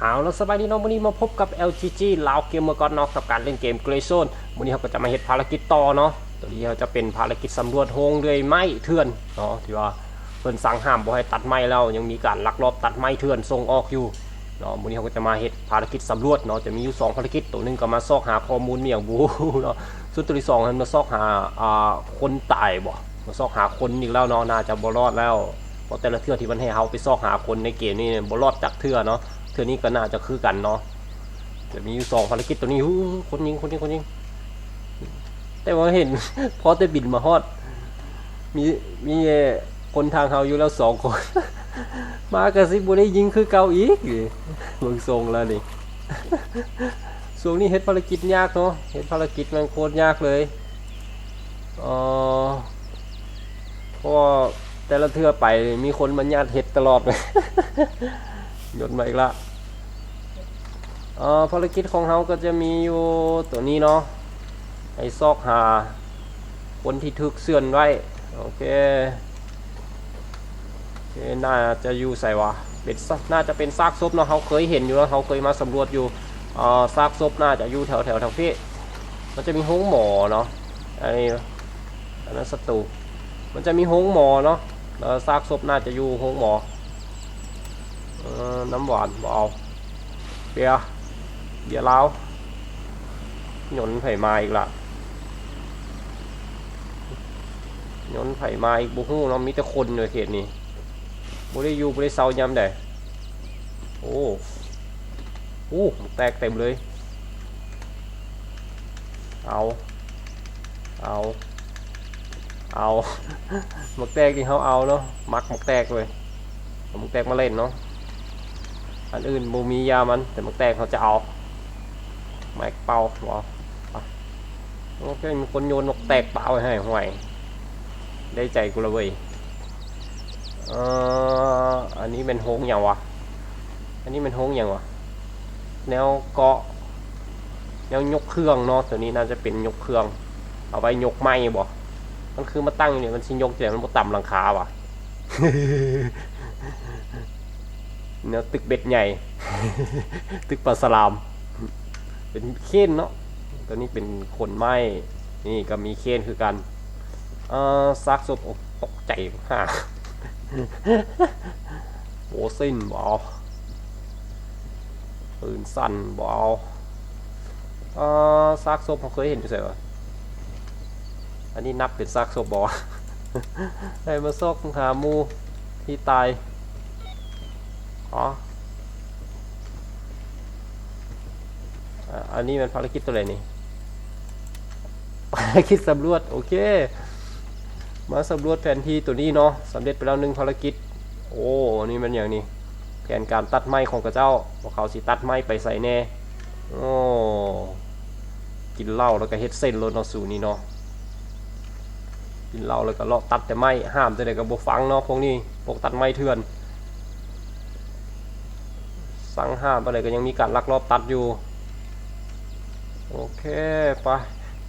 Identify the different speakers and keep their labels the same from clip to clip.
Speaker 1: เอาแล้วสบายดีเน้องวันนี้มาพบกับ LGG ลาวเกมเมอร์กอนเนาะกับการเล่นเกมเกรโซนวันนี้เราก็จะมาเฮ็ดภารกิจต่อเนาะตัวนี้เราจะเป็นภารกิจสำรวจโฮงเรือยไม้เถื่อนเนาะที่ว่าเพิ่นสั่งห้ามบ่ให้ตัดไม้แล้วยังมีการลักลอบตัดไม้เถื่อนส่งออกอยู่เนาะวันนี้เราก็จะมาเฮ็ดภารกิจสำรวจเนาะจะมีอยู่สองภารกิจตัวหนึงก็มาซอกหาข้อมูลเมียงบูเนาะส่วนตัวที่สองนั้นมาซอกหาอ่าคนตายบ่มาซอกหาคนอีกแล้วเนาะน่าจะบ่รอดแล้วเพราะแต่ละเทื่อที่มันให้เฮาไปซอกหาคนในเกมนี่บ่รอดจากเทื่อเนาะ เทื่อนี้ก็น่าจะคือกันเนาะจะมีอยู่สองภารกิจตัวนี้หูคนยิงคนยิงคนยิงแต่ว่าเห็นพอแต่บินมาฮอด มีมีคนทางเฮาอยู่แล้วสองคน มากระซิบบ่ได้ยิงคือเกาอีกเบิ่งทรงแล้วนี่ช่วงนี้เฮ็ดภารกิจยากเนาะเฮ็ดภารกิจมันโคตรยากเลยเออเพราะว่าแต่ละเทื่อไปมีคนมาญาติเห็ดตลอดเลยหยดมาอีกละ เอ่อภารกิจของเราก็จะมีอยู่ตัวนี้เนาะไอ้ซอกหา คนที่ทึกเสื่อนไว้ โอเคโอเคน่าจะอยู่ใส่วะเป็นซน่าจะเป็นซากศพเนาะเขาเคยเห็นอยู่แล้วเขาเคยมาสำรวจอยู่อ่อซากศพน่าจะอยู่แถวแถวแถวพี่มันจะมีห้องหมอเนาะไอ้อันนั้นศัตรูมันจะมีห้องหมอเนาะแล้วซากศพน่าจะอยู่ห้องหมออน้ำหวานเอาเบียร์ เบียร์ลาหยนไผ่มาอีกละหยนไผ่มาอีกบุฮู้เนาะมีแต่คนในเขตนี้บุได้อยู่บุได้เซายำได้โอ้โอ้แตกเต็มเลย เอา เอา เอาหมกแตกที่เขาเอาเนาะมักหมกแตกเลยหมกแตกมาเล่นเนาะอันอื่นบูมียามันแต่หมกแตกเขาจะเอา แม็กเป่าหัวโอเคมีคนโยนหมกแตกเป่าให้ห่วย ได้ใจกูละเว้ยเอ่ออันนี้เป็นโฮงอย่างวะ อันนี้เป็นโฮงอย่างวะ แนวเกาะ แนวยกเครื่องเนาะตัวนี้น่าจะเป็นยกเครื่อง เอาไปยกไม้บ่มันคือมาตั้งอยู่เนี่ยมันชิงยกแต่มันบ่ต่ำหลังคาวะเนื้อตึกเบ็ดใหญ่ ตึกปลาสลาม เป็นเคนเนาะตัวนี้เป็นขนไม้นี่ก็มีเคนคือกันเอ่อซากศพโอ้ตกใจห่าโบซินบอาปืนสั้นบอาเอ่อซากศพผมเคยเห็นอยู่ใส่ปะอันนี้นับเป็นซากศพบอได้มาซอกหามูที่ตายอ๋อ อันนี้มันภารกิจตัวอะไรนี่ภารกิจสำรวจโอเค มาสำรวจแผนที่ตัวนี้เนาะสำเร็จไปแล้วหนึ่งภารกิจ โอ้นี่มันอย่างนี้แผนการตัดไม้ของกระเจ้าว่าเขาสิตัดไม้ไปใส่แน่โอ้กินเหล้าแล้วก็เฮ็ดเส้นรถเนาะสูนี่เนาะกินเหล้าแล้วก็เลาะตัดแต่ไม้ห้ามแต่ไหนก็บ่ฟังเนาะพวกนี้พวกตัดไม้เถื่อนสั่งห้ามอะไรก็ยังมีการลักลอบตัดอยู่ โอเคไป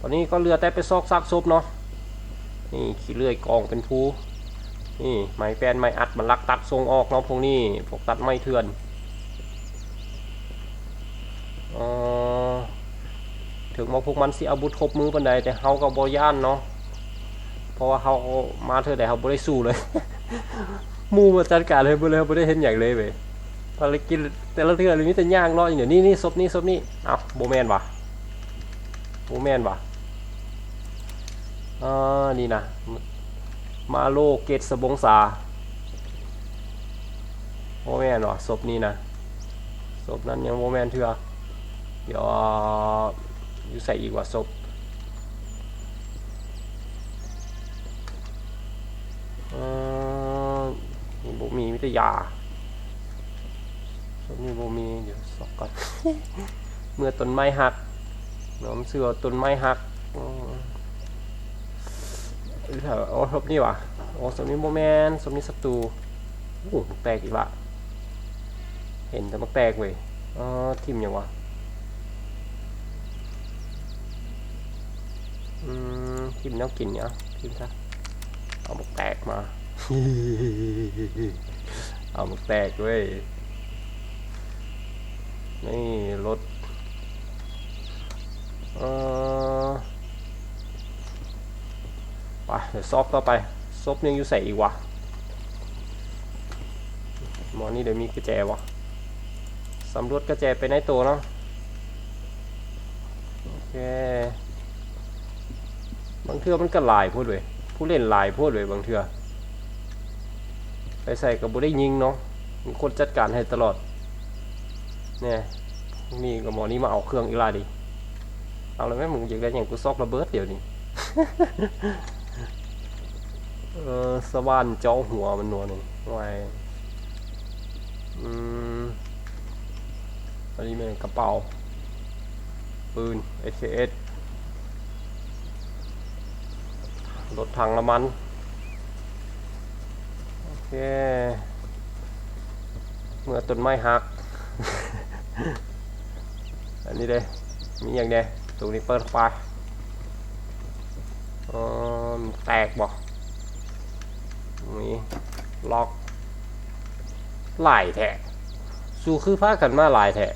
Speaker 1: ตอนนี้ก็เหลือแต่ไปซอกซากศพเนาะนี่ขี้เลื่อยกองเป็นภูนี่ไม้แปนไม้อัดมันลักตัดทรงออกเนาะพวกนี้พวกตัดไม้เถื่อนออถึงมาพวกมันสิอาวุธครบมือปันใดแต่เฮาก็บ่ย่านเนาะเพราะว่าเขามาเธอแต่เขาไม่ได้สู้เลยมูมาจัดการเลยบ่เลยเขาไม่ได้เห็นอย่างเลยเว้ยภารกิจแต่ละเทือเลยมีแต่ย่างรออย่างนี่นี่ศพนี่ศพนี่เอ้าโบแมนวะ โบแมนวะอ่านี่นะมาโลเกตสบงสาโบแมนวะศพนี่นะศพนั้นยังโบแมนเถื่อเดี๋ยวอยู่ใส่อีกว่าศพเออมีบุมีมิตรยาส่วนนี้บุมีเดี๋ยวสอกก่อน เมื่อต้นไม้หัก น้อมเสือต้นไม้หักอืมหรือถ้าโอ้ทบนี่วะโอ้สมนี้โมแมนสมนี้ศัตรูโอ้แตกอีกละเห็นแต่มันแตกเว้ยอ๋อทิมยังวะอืมทิมแนวกินเนี่ยทิมซะเอาหมกแตกมา เอาหมกแตกเว้ยนี่รถ เออไปเดี๋ยวซอกต่อไปซบยังอยู่ใส่อีกวะหมอนี่เดี๋ยวมีกระแจวะสำรวจกระแจไปในตัวเนาะโอเคบางเทื่อมันก็หลายพูดเลยผู้เล่นหลายพูดเลยบางเทื่อไปใส่กับบุได้ยิงเนาะมีคนจัดการให้ตลอดเนี่ยนี่กับหมอนี่มาเอาเครื่องอีลาดิ เอาเลยไหมมึงอยากได้อย่างกูซอกระเบิดเดี๋ยวนี้เออสว่านเจ้าหัวมันนัวหนึ่งไว้อืมอันนี้เป็นกระเป๋า ปืน SKS รถถังน้ำมัน โอเค เมื่อต้นไม้หัก อันนี้เลยมีอย่างเดียว ตรงนี้เปิดไฟออแตกบ่นี่ล็อกหลายแทะสู้คือพากันมาหลายแทะ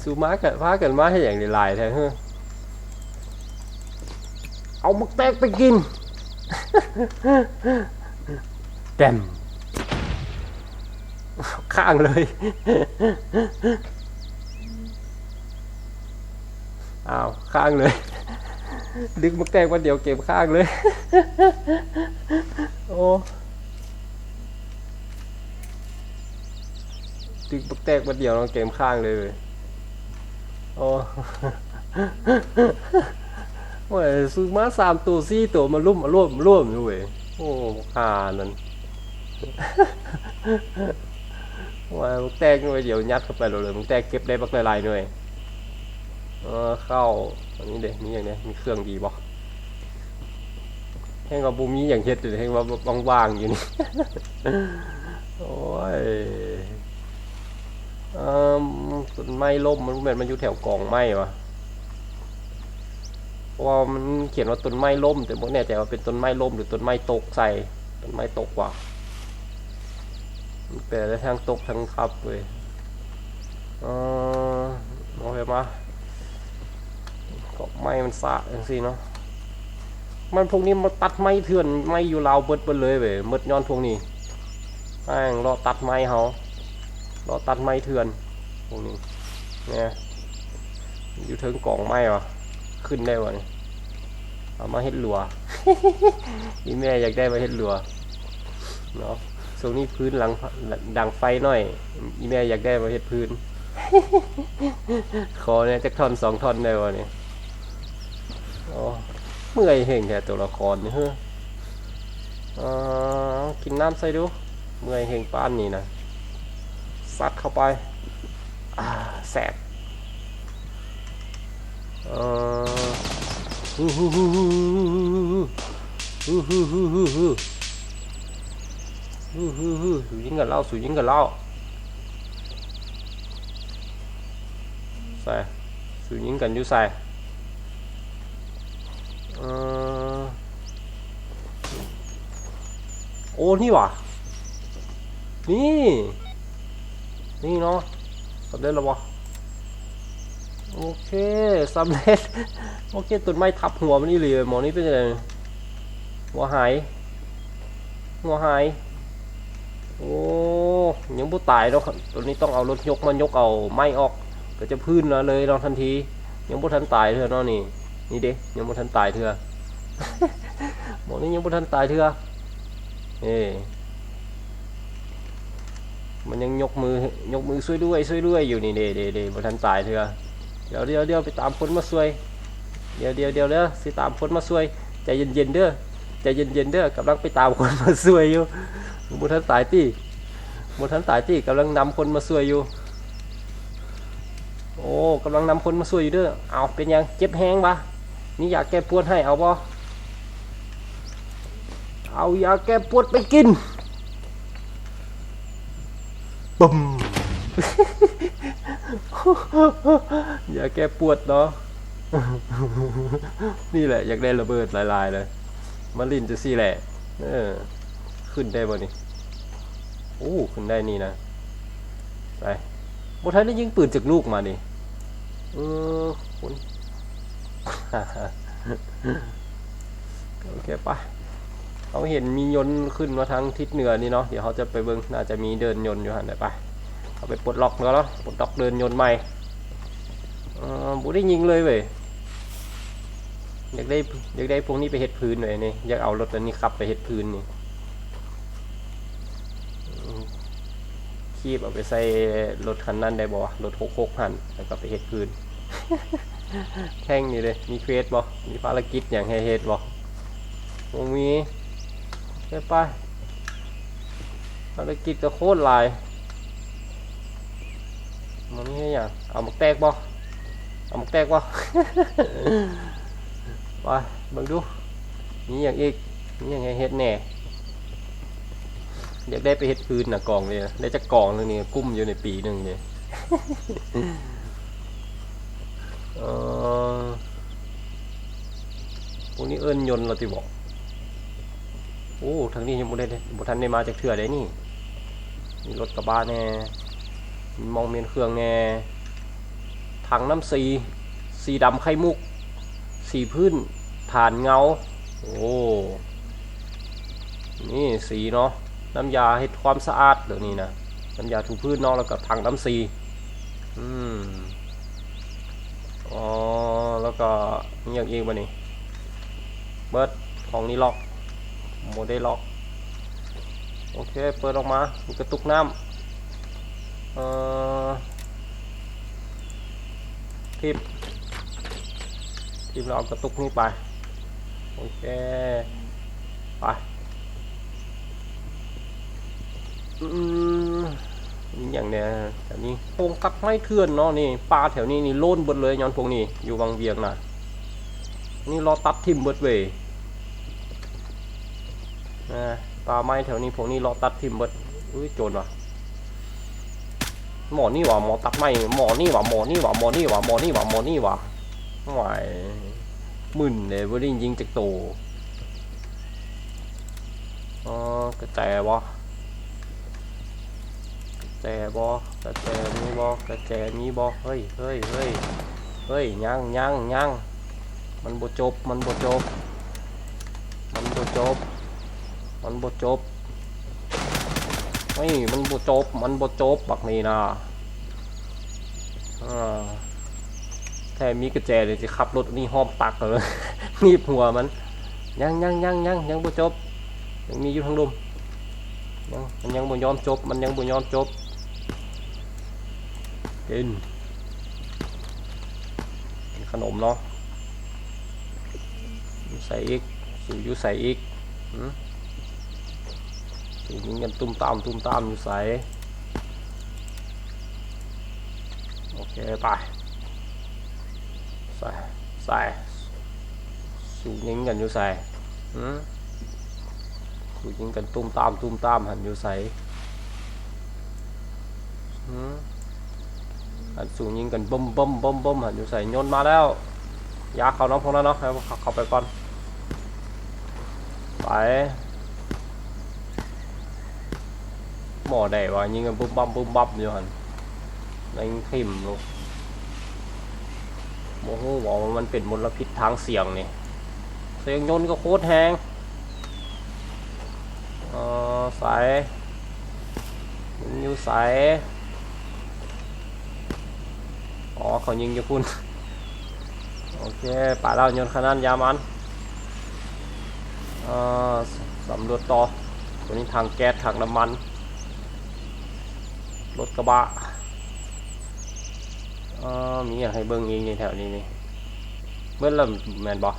Speaker 1: สู้มากันพากันมาให้อย่างนี้หลายแทะเฮ้เอามักแตกไปกินแดมข้างเลย อ้าวข้างเลย ดึงมักแตกวันเดียวเก็บข้างเลย โอ้ดึงมักแตกวันเดียวเราเกมข้างเลยเว้ยโอ้โอ้ยซื้อมาสามตัวสี่ตัวมาร่วมมาร่วมร่วมอยู่เว้ยโอ้หานั่นว่ามึงแตกหน่วยเดี๋ยวยัดเข้าไปเลยมึงแตกเก็บได้บักหลายๆหน่วย เออเข้าอันนี้เด็มีอย่างเนี้ยมีเครื่องดีบ่แห้งกับบูมีอย่างเฮ็ดอยู่แห้งว่าว่างๆอยู่นี่โอ้ยเอ่อต้นไม้ล่มมันเหมือนมันอยู่แถวกองไม้วะเพราะว่ามันเขียนว่าต้นไม้ล่ม แต่บ่แน่ใจว่าเป็นต้นไม้ล่มหรือต้นไม้ตกใส่ต้นไม้ตกว่ะมันแปลได้ทั้งตกทั้งขับเว้ยเออโอเคมา ก็ไม้มันสะอย่างสิเนาะมันพวกนี้มาตัดไม้เถื่อนไม้อยู่ลาวเบิดเบิดเลยเว้ยหมดย้อนพวกนี้แม่งรอตัดไม้เขารอตัดไม้เถื่อนพวกนี้เนี่ยอยู่ถึงกล่องไม้วะขึ้นได้วะเนี่ยเอามาเฮ็ดหลัวนี่แม่อยากได้มาเฮ็ดหลัวเนาะส่วนนี้พื้นหลังดังไฟหน่อย อีแม่อยากได้มาเฮ็ดพื้น ขอเนี่ยจักท่อนสองท่อนได้วะเนี่ย โอ้เมื่อยเห่งแค่ตัวละครนี่เฮ้ออ่ากินน้ำใส่ดู เมื่อยเห่งป้านนี่นะซัดเข้าไปแสบเอ่อฮู้ฮู้ฮู้ฮู้ฮู้ฮู้ฮู้ฮู้ฮู้ฮึฮึฮึสูยิงกับเราสูยิงกับเราใส่สูยิงกันอยู่ใส่ โอ้นี่ว่ะนี่ นี่เนาะสำเร็จแล้ววะโอเคสำเร็จ โอเคต้นไม้ทับหัวมันนี่เลยหมอนี่เป็นยังไงหัวหายหัวหายโอ้ยังบ่ตายเนาะตัวนี้ต้องเอารถยกมายกเอาไม้ออก ก็จะพื้นแล้วเลยเนาะทันที ยังบ่ทันตายเถอะเนาะนี่ นี่เด้ยังบ่ทันตายเถอะหมอนี่ยังบ่ทันตายเถอะเอ้มันยังยกมือยกมือช่วยด้วยช่วยด้วยอยู่นี่เด้เด้เด้บ่ทันตายเถอะเดี๋ยวเดี๋ยวเดี๋ยวไปตามคนมาช่วย เดี๋ยวเดี๋ยวเดี๋ยวเด้อสิตามคนมาช่วยใจเย็นๆเด้อใจเย็นๆเด้อกำลังไปตามคนมาช่วยอยู่บทันตายตี้บทันตายตี้กำลังนำคนมาช่วยอยู่โอ้กำลังนำคนมาช่วยอยู่เด้อเอาเป็นยังเจ็บแห้งปะ นี่อยากแก้ปวดให้เอาบ่เอายาแก้ปวดไปกินบึมยาแก้ปวดเนาะนี่แหละ อยากได้ระเบิดลายๆเลยมาลินจะซี่แหละเออ ขึ้นได้บ่นี่โอ้ขึ้นได้นี่นะไปบทันได้ยิงปืนจากลูกมาดิเออคุณ โอเคไปเขาเห็นมียนต์ขึ้นมาทางทิศเหนือนี่เนาะ เดี๋ยวเขาจะไปเบิ่งน่าจะมีเดินยนต์อยู่หันเดี๋ยวไปเอาไปปลดล็อกแล้วเนาะ ปลดล็อกเดินยนต์ใหม่เออบุได้ยิงเลยเว้ย อยากได้อยากได้พวกนี้ไปเฮ็ดพื้นหน่อยนี่ อยากเอารถอันนี้ขับไปเฮ็ดพื้นนี่คีบเอาไปใส่รถคันนั้นได้บ่รถหกหกหันแล้วก็ไปเฮ็ดพื้น แท่งนี่เลย มีเควสบ่มีภารกิจอย่างให้เฮ็ดบ่บ่มีไปไปภารกิจก็โคตรหลายมันมีให้หยังเอาหมกแตกบ่เอาหมกแตกบ่ไปเบิ่งดูมีอย่างอีกมีอย่างให้เฮ็ดแหน่อยากได้ไปเฮ็ดพื้นน่ะกองเลยได้จักกองนึงนี่กุ้มอยู่ในปีหนึ่งนี่เออพวกนี้เอิ้นยนต์เราติบอกโอ้ทางนี้ยังบ่ได้บ่ทันได้มาจากเถื่อได้นี่ มีรถกระบะแน่มีมองเมียนเครื่องแน่ถังน้ำสี สีดำไข่มุก สีพื้นฐานเงา โอ้ นี่สีเนาะ น้ำยาให้ความสะอาดเดี๋ยวนี้นะ น้ำยาถูพื้นเนาะแล้วก็ถังน้ำสี อืม อ๋อ แล้วก็นี่อย่างอีกวะนี่เบิร์ดของนี้ล็อกโมได้ล็อก โอเค เปิดออกมา มีกระตุกน้ำเอ่อทิมทิมเราเอากระตุกนี้ไป โอเค ไป อืม นี่อย่างเนี้ยแถวนี้โพงตัดไม้เถื่อนเนาะนี่ปลาแถวนี้นี่โล่นเบิดเลยย้อนพวกนี้อยู่วังเวียงน่ะนี่รอตัดทิมเบิดเวยนะปลาไม้แถวนี้พวกนี้รอตัดทิมเบิดอุ้ยโจรว่ะหมอนี่ว่ะหมอตัดไม้หมอนี่ว่ะหมอนี่ว่ะหมอนี่ว่ะหมอนี่ว่ะหมอนี่ว่ะหวายมึนเลยว่าได้ยิงจากโตอ๋อกระแจวะ แต่บอกระแจมีบอกระแจมีบอเฮ้ยเฮ้ยเฮ้ยเฮ้ยยังยังยังมันบ่จบมันบ่จบ มันบ่จบ มันบ่จบเฮ้ยมันบ่จบ มันบ่จบบักนี่นะอ่าแค่มีกระแจเลยจะขับรถนี่หอมตักเลยนีบหัวมันยังยังยังยังยังบ่จบยังมีอยู่ทางลมยังมันยังบ่ยอมจบ มันยังบ่ยอมจบ กินกินขนมเนาะใส่อีกสูยู่ใส่อีกหืมสูยิงกันตุ้มตามตุ้มตามอยู่ใส่โอเคไปใส่ใส่สูยิงกันอยู่ใส่หืมสูยิงกันตุ้มตามตุ้มตามหันอยู่ใส่ อันสูงยิงกันบ่มบ่มบ่มบ่มหันอยู่ใส่โยนมาแล้ว ยาเขาน้องพวกนั้นเนาะให้เขาเข้าไปก่อน ไป หมอได้ว่ายิงกันบุ้มบัมบุ้มบัมอยู่หันในทิมลูกโมโหบอกว่ามันเป็นมลพิษทางเสียงนี่เสียงยนก็โคตรแหงเออสายมันอยู่สาย อ๋อเขายิงอยู่คุณโอเคป่าเราโยนขนาดยามันสำรวจต่อตัวนี้ทางแก๊สทางน้ำมัน รถกระบะมีอย่างให้เบิ้งอีกในแถวนี้นี่เบิ้ลแล้วแมนบอ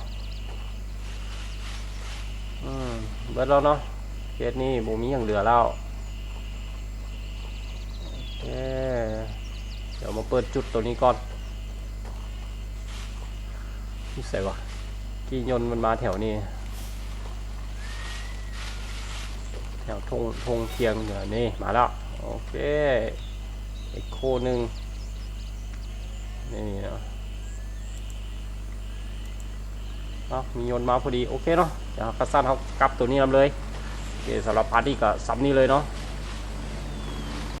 Speaker 1: อืมเบิ้ลแล้วเนาะเคสนี้บูมีอย่างเหลือแล้วโอเค มาเปิดจุดตัวนี้ก่อนนี่ใส่วะกี่ยนมันมาแถวนี้ แถวทงทงเทียงเหนือนี่มาแล้ว โอเคเอ็กโคหนึ่งนี่เนาะเอามียนมาพอดี โอเคเนาะเดี๋ยวคัสซันเขากลับตัวนี้นำเลยโอเคสำหรับพาร์ทนี้ก็ซับนี้เลยเนาะ